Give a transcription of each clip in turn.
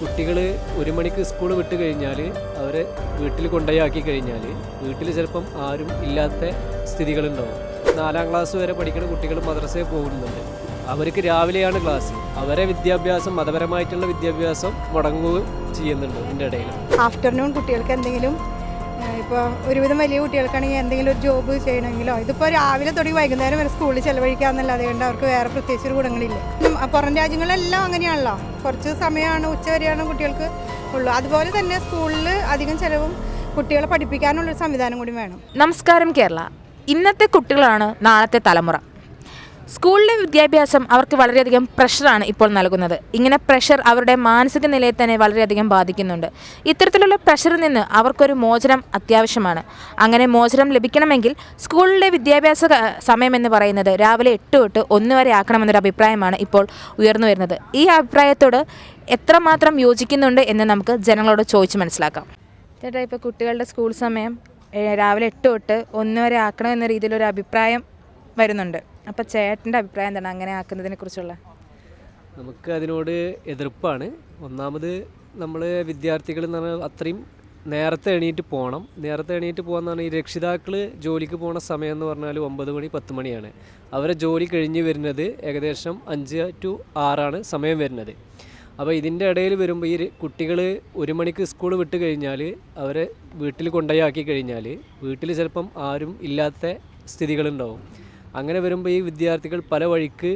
കുട്ടികൾ ഒരു മണിക്ക് സ്കൂൾ വിട്ട് കഴിഞ്ഞാൽ അവരെ വീട്ടിൽ കൊണ്ടുപോയി കഴിഞ്ഞാൽ വീട്ടിൽ ചിലപ്പം ആരും ഇല്ലാത്ത സ്ഥിതികളുണ്ടാവും. നാലാം ക്ലാസ് വരെ പഠിക്കുന്ന കുട്ടികൾ മദ്രസയിൽ പോകുന്നുണ്ട്. അവർക്ക് രാവിലെയാണ് ക്ലാസ്. അവരെ വിദ്യാഭ്യാസം മതപരമായിട്ടുള്ള വിദ്യാഭ്യാസം മുടങ്ങുകയും ചെയ്യുന്നുണ്ട് ഇതിന്റെ ഇടയിൽ ആഫ്റ്റർനൂൺ കുട്ടികൾക്ക് എന്തെങ്കിലും ഇപ്പോൾ ഒരുവിധം വലിയ കുട്ടികൾക്കാണെങ്കിൽ എന്തെങ്കിലും ഒരു ജോബ് ചെയ്യണമെങ്കിലോ ഇതിപ്പോൾ രാവിലെ തുടങ്ങി വൈകുന്നേരം വരെ സ്കൂളിൽ ചിലവഴിക്കാമെന്നല്ലാതെ കൊണ്ട് അവർക്ക് വേറെ പ്രത്യേകിച്ച് ഒരു ഗുണങ്ങളില്ല. പുറം രാജ്യങ്ങളിലെല്ലാം അങ്ങനെയാണല്ലോ. കുറച്ച് സമയമാണ് ഉച്ച വരെയാണ് കുട്ടികൾക്ക് ഉള്ളൂ. അതുപോലെ തന്നെ സ്കൂളിൽ അധികം ചിലവും കുട്ടികളെ പഠിപ്പിക്കാനുള്ളൊരു സംവിധാനം കൂടി വേണം. നമസ്കാരം കേരള. ഇന്നത്തെ കുട്ടികളാണ് നാളത്തെ തലമുറ. സ്കൂളിലെ വിദ്യാഭ്യാസം അവർക്ക് വളരെയധികം പ്രഷറാണ് ഇപ്പോൾ നൽകുന്നത്. ഇങ്ങനെ പ്രഷർ അവരുടെ മാനസിക നിലയെ തന്നെ വളരെയധികം ബാധിക്കുന്നുണ്ട്. ഇത്തരത്തിലുള്ള പ്രഷറിൽ നിന്ന് അവർക്കൊരു മോചനം അത്യാവശ്യമാണ്. അങ്ങനെ മോചനം ലഭിക്കണമെങ്കിൽ സ്കൂളിലെ വിദ്യാഭ്യാസ എന്ന് പറയുന്നത് രാവിലെ എട്ട് തൊട്ട് ഒന്ന് വരെ ആക്കണമെന്നൊരു അഭിപ്രായമാണ് ഇപ്പോൾ ഉയർന്നു വരുന്നത്. ഈ അഭിപ്രായത്തോട് എത്രമാത്രം യോജിക്കുന്നുണ്ട് എന്ന് നമുക്ക് ജനങ്ങളോട് ചോദിച്ച് മനസ്സിലാക്കാം. ചേട്ടാ ഇപ്പോൾ കുട്ടികളുടെ സ്കൂൾ സമയം രാവിലെ എട്ട് തൊട്ട് ഒന്ന് വരെ ആക്കണം എന്ന രീതിയിലൊരു അഭിപ്രായം വരുന്നുണ്ട്. അപ്പോൾ ചേട്ടന്റെ അഭിപ്രായം എന്താണ്? അങ്ങനെ ആക്കുന്നതിനെ കുറിച്ചുള്ള. നമുക്ക് അതിനോട് എതിർപ്പാണ്. ഒന്നാമത് നമ്മൾ വിദ്യാർത്ഥികൾ എന്ന് പറഞ്ഞാൽ അത്രയും നേരത്തെ എണീറ്റ് പോകണം നേരത്തെ എണീറ്റ് പോകാന്ന് പറഞ്ഞാൽ ഈ രക്ഷിതാക്കൾ ജോലിക്ക് പോകുന്ന സമയം എന്ന് പറഞ്ഞാൽ ഒമ്പത് മണി പത്ത് മണിയാണ്. അവരെ ജോലി കഴിഞ്ഞ് വരുന്നത് ഏകദേശം അഞ്ച് ടു ആറാണ് സമയം വരുന്നത്. അപ്പോൾ ഇതിന്റെ ഇടയിൽ വരുമ്പോൾ ഈ കുട്ടികൾ ഒരു മണിക്ക് സ്കൂൾ വിട്ട് കഴിഞ്ഞാൽ അവരെ വീട്ടിൽ കൊണ്ടുപോയി ആക്കി കഴിഞ്ഞാൽ വീട്ടിൽ ചിലപ്പം ആരും ഇല്ലാത്ത സ്ഥിതികളുണ്ടാവും. അങ്ങനെ വരുമ്പോൾ ഈ വിദ്യാർത്ഥികൾ പല വഴിക്ക്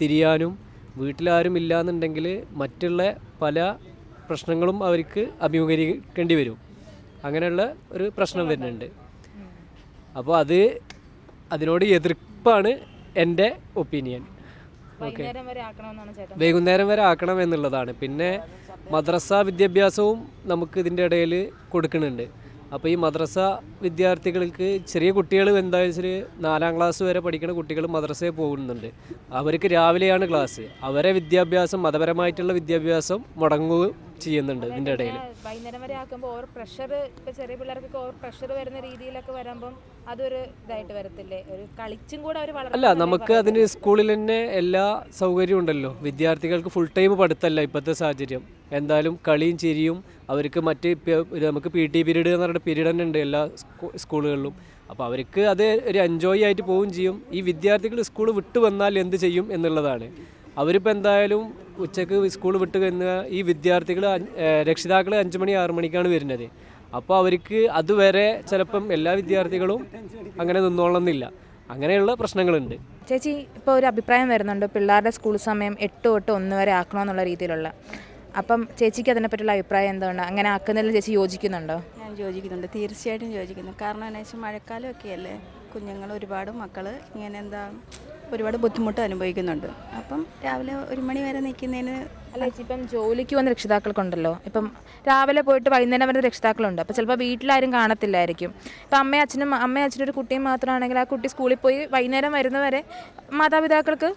തിരിയാനും വീട്ടിലാരും ഇല്ലാന്നുണ്ടെങ്കിൽ മറ്റുള്ള പല പ്രശ്നങ്ങളും അവർക്ക് അഭിമുഖീകരിക്കേണ്ടി വരും. അങ്ങനെയുള്ള ഒരു പ്രശ്നം വരുന്നുണ്ട്. അപ്പോൾ അത് അതിനോട് എതിർപ്പാണ് എന്റെ ഒപ്പീനിയൻ. ഓക്കെ. വൈകുന്നേരം വരെ ആക്കണം എന്നുള്ളതാണ്. പിന്നെ മദ്രസ വിദ്യാഭ്യാസവും നമുക്ക് ഇതിന്റെ ഇടയിൽ കൊടുക്കുന്നുണ്ട്. അപ്പോൾ ഈ മദ്രസ വിദ്യാർത്ഥികൾക്ക് ചെറിയ കുട്ടികൾ എന്താ വെച്ചാൽ നാലാം ക്ലാസ് വരെ പഠിക്കുന്ന കുട്ടികൾ മദ്രസയിൽ പോകുന്നുണ്ട്. അവർക്ക് രാവിലെയാണ് ക്ലാസ് അവരെ വിദ്യാഭ്യാസം മതപരമായിട്ടുള്ള വിദ്യാഭ്യാസം മുടങ്ങുകയും ചെയ്യുന്നുണ്ട് ഇതിന്റെ ഇടയിൽ. വൈകുന്നേരം വരെ ആക്കുമ്പോൾ ഓവർ പ്രഷർ ഇപ്പോൾ ചെറിയ പിള്ളേർക്കൊക്കെ ഓവർ പ്രഷർ വരുന്ന രീതിയിലൊക്കെ വരുമ്പം അതൊരു ഇതായിട്ട് വരത്തില്ലേ? ഒരു കളിച്ചും കൂടെ അവർ അല്ല നമുക്ക് അതിന് സ്കൂളിൽ തന്നെ എല്ലാ സൗകര്യവും ഉണ്ടല്ലോ. വിദ്യാർത്ഥികൾക്ക് ഫുൾ ടൈം പഠിത്തമല്ല ഇപ്പോഴത്തെ സാഹചര്യം. എന്തായാലും കളിയും ചിരിയും അവർക്ക് മറ്റ് നമുക്ക് പി ടി പീരീഡ് എന്ന് പറഞ്ഞ പീരീഡ് തന്നെ ഉണ്ട് എല്ലാ സ്കൂളുകളിലും അപ്പോൾ അവർക്ക് അത് ഒരു എൻജോയ് ആയിട്ട് പോവുകയും ചെയ്യും. ഈ വിദ്യാർത്ഥികൾ സ്കൂൾ വിട്ടു വന്നാൽ എന്ത് ചെയ്യും എന്നുള്ളതാണ്. അവരിപ്പോൾ എന്തായാലും ഉച്ചയ്ക്ക് സ്കൂൾ വിട്ട് കഴിഞ്ഞ ഈ വിദ്യാർത്ഥികൾ രക്ഷിതാക്കൾ അഞ്ച് മണി ആറ് മണിക്കാണ് വരുന്നത്. അപ്പോൾ അവർക്ക് അതുവരെ ചിലപ്പം എല്ലാ വിദ്യാർത്ഥികളും അങ്ങനെ നിന്നോളണമെന്നില്ല. അങ്ങനെയുള്ള പ്രശ്നങ്ങളുണ്ട്. ചേച്ചി ഇപ്പോൾ ഒരു അഭിപ്രായം വരുന്നുണ്ട്. പിള്ളേരുടെ സ്കൂൾ സമയം എട്ട് തൊട്ട് ഒന്ന് വരെ ആക്കണമെന്നുള്ള രീതിയിലുള്ള. അപ്പം ചേച്ചിക്ക് അതിനെപ്പറ്റിയുള്ള അഭിപ്രായം എന്താണ്? അങ്ങനെ ആക്കുന്നതിൽ ചേച്ചി യോജിക്കുന്നുണ്ടോ? ഞാൻ യോജിക്കുന്നുണ്ട്. തീർച്ചയായിട്ടും യോജിക്കുന്നു. കാരണം എന്നു വെച്ചാൽ മഴക്കാലമൊക്കെ അല്ലേ കുഞ്ഞുങ്ങൾ ഒരുപാട് മക്കൾ ഇങ്ങനെ എന്താ ഒരുപാട് ബുദ്ധിമുട്ട് അനുഭവിക്കുന്നുണ്ട്. അപ്പം രാവിലെ ഒരു മണി വരെ നിൽക്കുന്നതിന് അല്ല ചേച്ചി ഇപ്പം ജോലിക്ക് വന്ന രക്ഷിതാക്കൾക്കുണ്ടല്ലോ. ഇപ്പം രാവിലെ പോയിട്ട് വൈകുന്നേരം വരുന്ന രക്ഷിതാക്കളുണ്ട്. അപ്പോൾ ചിലപ്പോൾ വീട്ടിലാരും കാണത്തില്ലായിരിക്കും. ഇപ്പം അമ്മയും അച്ഛനും അമ്മയും അച്ഛനും ഒരു കുട്ടിയും മാത്രമാണെങ്കിൽ ആ കുട്ടി സ്കൂളിൽ പോയി വൈകുന്നേരം വരുന്നവരെ മാതാപിതാക്കൾക്ക്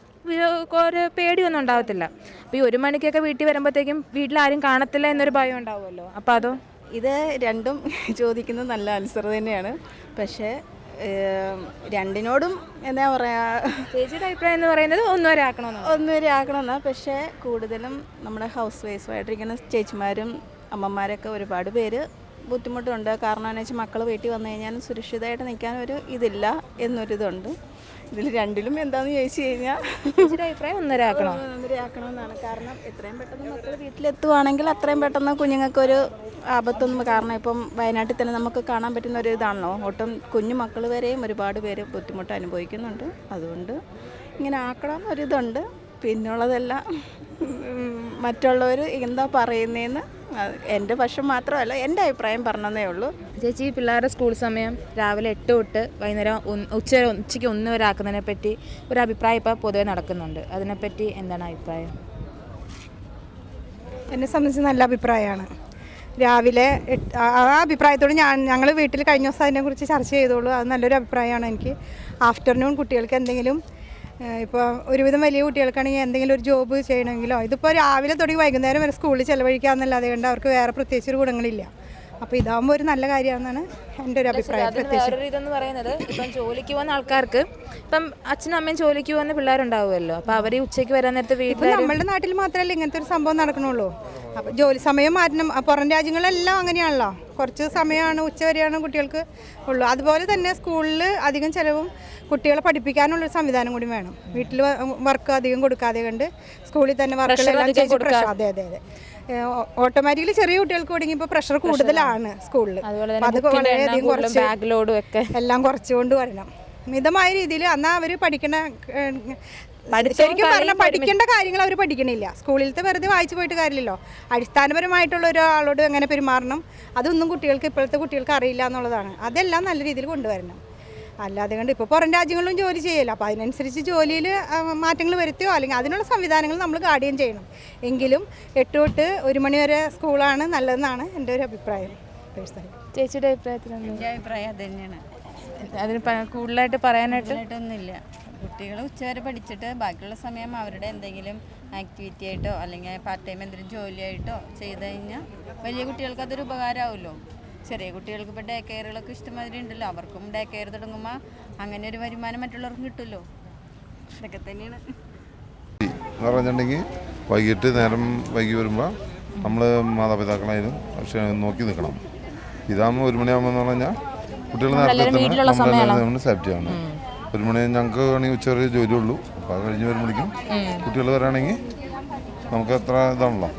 ഒരു പേടിയൊന്നും ഉണ്ടാവത്തില്ല. അപ്പോൾ ഈ ഒരു മണിക്കൊക്കെ വീട്ടിൽ വരുമ്പോഴത്തേക്കും വീട്ടിലാരും കാണത്തില്ല എന്നൊരു ഭയം ഉണ്ടാവുമല്ലോ. അപ്പോൾ അതോ? ഇത് രണ്ടും ചോദിക്കുന്നത് നല്ല ആൻസർ തന്നെയാണ്. പക്ഷേ രണ്ടിനോടും എന്താ പറയാ ചേച്ചിയുടെ അഭിപ്രായം എന്ന് പറയുന്നത് ഒന്ന് വരെ ആക്കണമെന്നാണ് ഒന്നുവരെ ആക്കണമെന്നാ പക്ഷേ കൂടുതലും നമ്മുടെ ഹൗസ് വൈഫായിട്ടിരിക്കുന്ന ചേച്ചിമാരും അമ്മമാരൊക്കെ ഒരുപാട് പേര് ബുദ്ധിമുട്ടുണ്ട്. കാരണം എന്ന് വെച്ചാൽ മക്കൾ വീട്ടിൽ വന്നു കഴിഞ്ഞാൽ സുരക്ഷിതമായിട്ട് നിൽക്കാൻ ഒരു ഇതില്ല എന്നൊരിതുണ്ട്. ഇതിൽ രണ്ടിലും എന്താണെന്ന് ചോദിച്ചു കഴിഞ്ഞാൽ അഭിപ്രായം ഒന്നരാക്കണം. ആക്കണം ആക്കണമെന്നാണ് കാരണം എത്രയും പെട്ടെന്ന് മക്കൾ വീട്ടിലെത്തുവാണെങ്കിൽ അത്രയും പെട്ടെന്ന് കുഞ്ഞുങ്ങൾക്കൊരു ആപത്തൊന്നും കാരണം ഇപ്പം വയനാട്ടിൽ തന്നെ നമുക്ക് കാണാൻ പറ്റുന്ന ഒരു ഇതാണല്ലോ. ഒട്ടും കുഞ്ഞു മക്കൾ വരെയും ഒരുപാട് പേര് ബുദ്ധിമുട്ട് അനുഭവിക്കുന്നുണ്ട്. അതുകൊണ്ട് ഇങ്ങനെ ആക്കണം എന്നൊരിതുണ്ട്. പിന്നുള്ളതെല്ലാം മറ്റുള്ളവർ എന്താ പറയുന്നതെന്ന് എന്റെ പക്ഷം മാത്രമല്ല എന്റെ അഭിപ്രായം പറഞ്ഞതേ ഉള്ളൂ. ചേച്ചി പിള്ളേരുടെ സ്കൂൾ സമയം രാവിലെ എട്ട് തൊട്ട് വൈകുന്നേരം ഉച്ച വരെ ഉച്ചയ്ക്ക് ഒന്ന് വരെ ആക്കുന്നതിനെ പറ്റി ഒരു അഭിപ്രായം ഇപ്പോൾ പൊതുവെ നടക്കുന്നുണ്ട്. അതിനെപ്പറ്റി എന്താണ് അഭിപ്രായം? എന്നെ സംബന്ധിച്ച് നല്ല അഭിപ്രായമാണ്. രാവിലെ ആ ആ അഭിപ്രായത്തോട് ഞാൻ ഞങ്ങൾ വീട്ടിൽ കഴിഞ്ഞ ദിവസം അതിനെക്കുറിച്ച് ചർച്ച ചെയ്തോളൂ. അത് നല്ലൊരു അഭിപ്രായമാണ് എനിക്ക്. ആഫ്റ്റർനൂൺ കുട്ടികൾക്ക് എന്തെങ്കിലും ഇപ്പോൾ ഒരുവിധം വലിയ കുട്ടികൾക്കാണെങ്കിൽ എന്തെങ്കിലും ഒരു ജോബ് ചെയ്യണമെങ്കിലോ ഇതിപ്പോൾ രാവിലെ തുടങ്ങി വൈകുന്നേരം വരെ സ്കൂളിൽ ചിലവഴിക്കാമെന്നല്ലാതെ കണ്ട് അവർക്ക് വേറെ പ്രത്യേകിച്ച് ഒരു ഗുണങ്ങളില്ല. അപ്പോൾ ഇതാകുമ്പോൾ ഒരു നല്ല കാര്യമാണെന്നാണ് എന്റെ ഒരു അഭിപ്രായം വേറൊരു ഇതെന്ന് പറയുന്നത് ഇപ്പം ജോലിക്ക് പോകുന്ന ആൾക്കാർക്ക് ഇപ്പം അച്ഛനും അമ്മയും ജോലിക്ക് പോകുന്ന പിള്ളേരുണ്ടാവുമല്ലോ. അപ്പോൾ അവർ ഉച്ചയ്ക്ക് വരാൻ നേരത്തെ വീട്ടിൽ നമ്മളുടെ നാട്ടിൽ മാത്രമല്ല ഇങ്ങനത്തെ ഒരു സംഭവം നടക്കണുള്ളൂ. അപ്പോൾ ജോലി സമയം മാറ്റണം. പുറം രാജ്യങ്ങളെല്ലാം അങ്ങനെയാണല്ലോ. കുറച്ച് സമയമാണ് ഉച്ച വരെയാണ് കുട്ടികൾക്ക് ഉള്ളൂ. അതുപോലെ തന്നെ സ്കൂളിൽ അധികം ചിലവും കുട്ടികളെ പഠിപ്പിക്കാനുള്ളൊരു സംവിധാനം കൂടി വേണം. വീട്ടിൽ വർക്ക് അധികം കൊടുക്കാതെ കണ്ട് സ്കൂളിൽ തന്നെ വർക്കുകളെല്ലാം ചെയ്ത് അതെ അതെ അതെ. ഓട്ടോമാറ്റിക്കലി ചെറിയ കുട്ടികൾക്ക് തുടങ്ങി ഇപ്പോൾ പ്രഷർ കൂടുതലാണ് സ്കൂളിൽ അത് വളരെയധികം കുറച്ച് ബാഗ് ലോഡും ഒക്കെ. എല്ലാം കുറച്ചുകൊണ്ട് വരണം. മിതമായ രീതിയിൽ അന്നാ അവർ പഠിക്കണ ശരിക്കും പറഞ്ഞാൽ പഠിക്കേണ്ട കാര്യങ്ങൾ അവർ പഠിക്കണില്ല. സ്കൂളിലത്തെ വെറുതെ വായിച്ചു പോയിട്ട് കാര്യമില്ലല്ലോ. അടിസ്ഥാനപരമായിട്ടുള്ള ഒരാളോട് എങ്ങനെ പെരുമാറണം അതൊന്നും കുട്ടികൾക്ക് ഇപ്പോഴത്തെ കുട്ടികൾക്ക് അറിയില്ല എന്നുള്ളതാണ്. അതെല്ലാം നല്ല രീതിയിൽ കൊണ്ടുവരണം. അല്ലാതെ കണ്ട് ഇപ്പോൾ പുറം രാജ്യങ്ങളിലും ജോലി ചെയ്യല്ലോ അപ്പോൾ അതിനനുസരിച്ച് ജോലിയിൽ മാറ്റങ്ങൾ വരുത്തിയോ? അല്ലെങ്കിൽ അതിനുള്ള സംവിധാനങ്ങൾ നമ്മൾ ഗാർഡിയൻ ചെയ്യണം. എങ്കിലും എട്ട് തൊട്ട് ഒരു മണി വരെ സ്കൂളാണ് നല്ലതെന്നാണ് എന്റെ ഒരു അഭിപ്രായം. ചേച്ചിയുടെ അഭിപ്രായത്തിൽ എന്താ? എന്റെ അഭിപ്രായം അത് തന്നെയാണ്. അതിന് കൂടുതലായിട്ട് പറയാനായിട്ട്? ഒന്നുമില്ല കുട്ടികൾ ഉച്ചവരെ പഠിച്ചിട്ട് ബാക്കിയുള്ള സമയം അവരുടെ എന്തെങ്കിലും ആക്ടിവിറ്റി ആയിട്ടോ അല്ലെങ്കിൽ പാർട്ട് ടൈം എന്തെങ്കിലും ജോലിയായിട്ടോ ചെയ്ത് കഴിഞ്ഞാൽ വലിയ കുട്ടികൾക്ക് അതൊരു ഉപകാരമാവുമല്ലോ. ചെറിയ കുട്ടികൾക്ക് ഇപ്പോൾ ഡേ കെയറുകളൊക്കെ ഇഷ്ടമാതിരി ഉണ്ടല്ലോ. അവർക്കും ഡേ കെയർ തുടങ്ങുമ്പോൾ അങ്ങനെ ഒരു വരുമാനം മറ്റുള്ളവർക്കും കിട്ടുമല്ലോ. ഇതൊക്കെ തന്നെയാണ്. പറഞ്ഞിട്ടുണ്ടെങ്കിൽ വൈകിട്ട് നേരം വൈകി വരുമ്പോൾ നമ്മൾ മാതാപിതാക്കളായാലും പക്ഷേ നോക്കി നിൽക്കണം. ഇതാകുമ്പോൾ ഒരു മണിയാകുമ്പോൾ എന്ന് പറഞ്ഞാൽ കുട്ടികൾ നേരത്തെ സേഫ്റ്റിയാണ് സേഫ്റ്റി ആണ്. ഒരു മണി ഞങ്ങൾക്ക് വേണമെങ്കിൽ ഉച്ച വരെ ജോലി ഉള്ളൂ. അപ്പോൾ അത് കഴിഞ്ഞ് വരുമ്പോഴേക്കും കുട്ടികൾ വരാണെങ്കിൽ നമുക്ക് അത്ര ഇതാണല്ലോ.